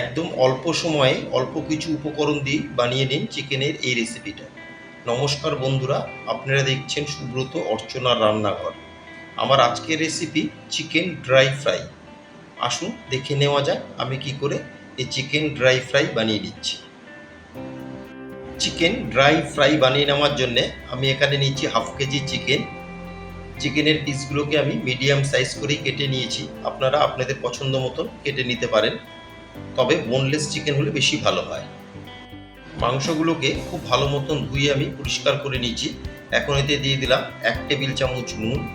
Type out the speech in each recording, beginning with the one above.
একদম অল্প সময়ে অল্প কিছু উপকরণ দিয়ে বানিয়ে নিন চিকেনের এই রেসিপিটা নমস্কার বন্ধুরা, আপনারা দেখছেন সুব্রত অর্চনার রান্নাঘর। আমার আজকের রেসিপি চিকেন ড্রাই ফ্রাই। আসুন দেখে নেওয়া যাক আমি কি করে এই চিকেন ড্রাই ফ্রাই বানিয়ে নিচ্ছি। চিকেন ড্রাই ফ্রাই বানিয়ে নেওয়ার জন্য আমি এখানে নিচ্ছি হাফ কেজি চিকেন। চিকেনের পিসগুলোকে আমি মিডিয়াম সাইজ করেই কেটে নিয়েছি। আপনারা আপনাদের পছন্দ মতন কেটে নিতে পারেন। তবে বোনলেস চিকেন হলে বেশি ভালো হয়। মাংসগুলোকে খুব ভালো মতন ধুয়ে আমি পরিষ্কার করে নিয়েছি। এখন এতে দিয়ে দিলাম এক টেবিল চামচ নুন।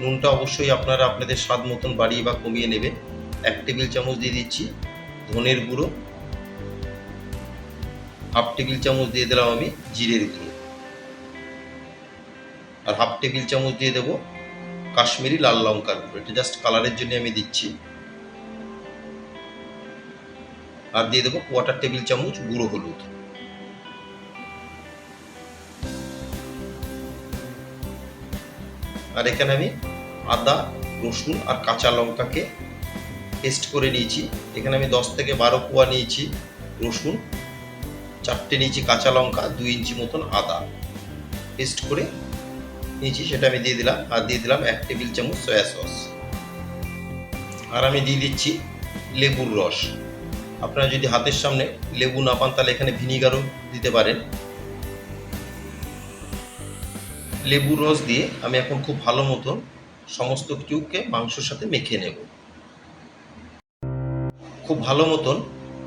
নুনটা অবশ্যই আপনারা আপনাদের স্বাদ মতন বাড়িয়ে বা কমিয়ে নেবেন। এক টেবিল চামচ দিয়ে দিচ্ছি ধনের গুঁড়ো। হাফ টেবিল চামচ দিয়ে দিলাম আমি জিরের গুঁড়ো। আর হাফ টেবিল চামচ দিয়ে দেবো কাশ্মীরি লাল লঙ্কার গুঁড়ো। এটা জাস্ট কালারের জন্য আমি দিচ্ছি। আর দিয়ে দেবো কোয়াটার টেবিল চামচ গুঁড়ো হলুদ। আর এখানে আমি আদা, রসুন আর কাঁচা লঙ্কাকে পেস্ট করে নিয়েছি। এখানে আমি দশ থেকে বারো কোয়া নিয়েছি রসুন, চারটে নিয়েছি কাঁচা লঙ্কা, দুই ইঞ্চি মতন আদা। পেস্ট করে নিয়েছি, সেটা আমি দিয়ে দিলাম। আর দিয়ে দিলাম এক টেবিল চামচ সয়া সস আর আমি দিয়ে দিচ্ছি লেবুর রস। আপনারা যদি হাতের সামনে লেবু না পান, তাহলে এখানে ভিনিগারও দিতে পারেন। লেবুর রস দিয়ে আমি এখন খুব ভালো মতন সমস্ত কিছুকে মাংসর সাথে মেখে নেব। খুব ভালো মতন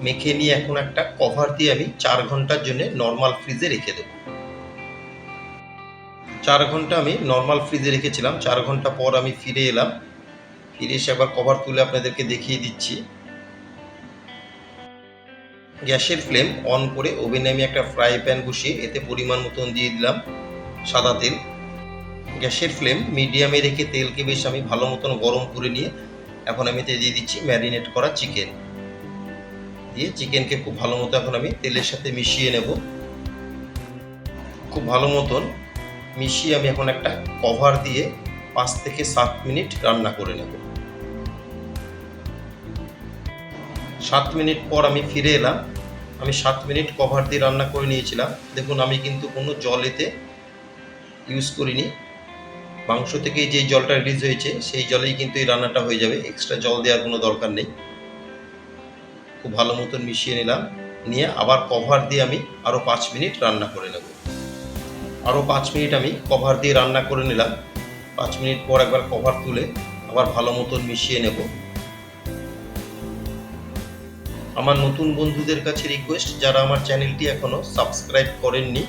মেখে নিয়ে এখন একটা কভার দিয়ে আমি চার ঘণ্টার জন্য নর্মাল ফ্রিজে রেখে দেব। চার ঘণ্টা আমি নর্মাল ফ্রিজে রেখেছিলাম। চার ঘণ্টা পর আমি ফিরে এলাম। ফিরে এসে আবার কভার তুলে আপনাদেরকে দেখিয়ে দিচ্ছি। গ্যাসের ফ্লেম অন করে ওভেনে আমি একটা ফ্রাই প্যান বসিয়ে এতে পরিমাণ মতন দিয়ে দিলাম সাদা তেল। গ্যাসের ফ্লেম মিডিয়ামে রেখে তেলকে বেশ আমি ভালো মতন গরম করে নিয়ে এখন আমি এতে দিয়ে দিচ্ছি ম্যারিনেট করা চিকেন। দিয়ে চিকেনকে খুব ভালো মতো এখন আমি তেলের সাথে মিশিয়ে নেব। খুব ভালো মতন মিশিয়ে আমি এখন একটা কভার দিয়ে পাঁচ থেকে সাত মিনিট রান্না করে নেব। সাত মিনিট পর আমি ফিরে এলাম। আমি সাত মিনিট কভার দিয়ে রান্না করে নিয়েছিলাম। দেখুন, আমি কিন্তু কোনো জল এতে ইউজ করিনি। মাংস থেকে যে জলটা রিলিজ হয়েছে, সেই জলেই কিন্তু এই রান্নাটা হয়ে যাবে। এক্সট্রা জল দেওয়ার কোনো দরকার নেই। খুব ভালো মতন মিশিয়ে নিলাম। নিয়ে আবার কভার দিয়ে আমি আরও পাঁচ মিনিট রান্না করে নেব। আরও পাঁচ মিনিট আমি কভার দিয়ে রান্না করে নিলাম। পাঁচ মিনিট পর একবার কভার তুলে আবার ভালো মতন মিশিয়ে নেব। আমার নতুন বন্ধুদের কাছে রিকোয়েস্ট যারা আমার চ্যানেলটি এখনও সাবস্ক্রাইব করেননি,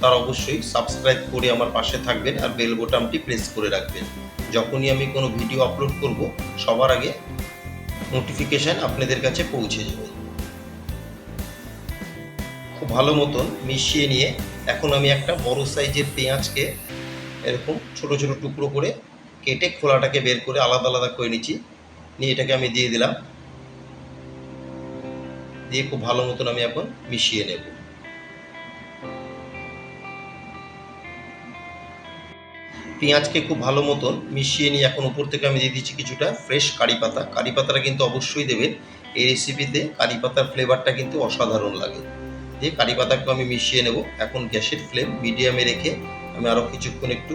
তারা অবশ্যই সাবস্ক্রাইব করে আমার পাশে থাকবেন আর বেল বোতামটি প্রেস করে রাখবেন। যখনই আমি কোনো ভিডিও আপলোড করব, সবার আগে নোটিফিকেশান আপনাদের কাছে পৌঁছে যাবে। খুব ভালো মতন মিশিয়ে নিয়ে এখন আমি একটা বড় সাইজের পেঁয়াজকে এরকম ছোট ছোট টুকরো করে কেটে খোলাটাকে বের করে আলাদা আলাদা করে নিচ্ছি। নিয়ে এটাকে আমি দিয়ে দিলাম। দিয়ে খুব ভালো মতন আমি এখন মিশিয়ে নেব। পেঁয়াজকে খুব ভালো মতন মিশিয়ে নিয়ে এখন উপর থেকে আমি দিয়ে দিচ্ছি কিছুটা ফ্রেশ কারি পাতা। কারি পাতাটা কিন্তু অবশ্যই দেবেন। এই রেসিপিতে কারি পাতার ফ্লেভারটা কিন্তু অসাধারণ লাগে। দিয়ে কারি পাতাকে আমি মিশিয়ে নেব। এখন গ্যাসের ফ্লেম মিডিয়ামে রেখে আমি আরও কিছুক্ষণ একটু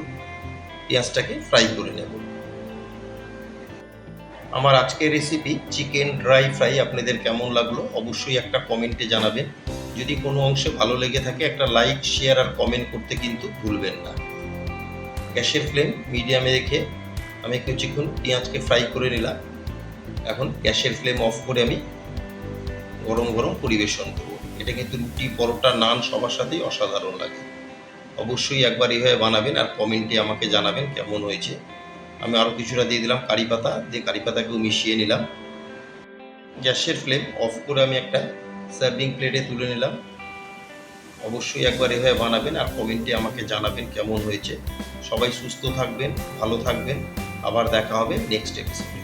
পেঁয়াজটাকে ফ্রাই করে নেব। আমার আজকের রেসিপি চিকেন ড্রাই ফ্রাই আপনাদের কেমন লাগল অবশ্যই একটা কমেন্টে জানাবেন। যদি কোনো অংশে ভালো লেগে থাকে, একটা লাইক শেয়ার আর কমেন্ট করতে কিন্তু ভুলবেন না। গ্যাসের ফ্লেম মিডিয়ামে রেখে আমি কিছুক্ষণ পেঁয়াজকে ফ্রাই করে নিলাম। এখন গ্যাসের ফ্লেম অফ করে আমি গরম গরম পরিবেশন করব। এটা কিন্তু রুটি পরোটা নান সবার সাথেই অসাধারণ লাগে। অবশ্যই একবার এভাবে বানাবেন আর কমেন্টে আমাকে জানাবেন কেমন হয়েছে। আমি আরও কিছুটা দিয়ে দিলাম কারি পাতা, দিয়ে কারি পাতাকেও মিশিয়ে নিলাম। গ্যাসের ফ্লেম অফ করে আমি একটা সার্ভিং প্লেটে তুলে নিলাম। অবশ্যই একবার এভাবে বানাবেন আর কমেন্টে আমাকে জানাবেন কেমন হয়েছে। সবাই সুস্থ থাকবেন, ভালো থাকবেন। আবার দেখা হবে নেক্সট এপিসোডে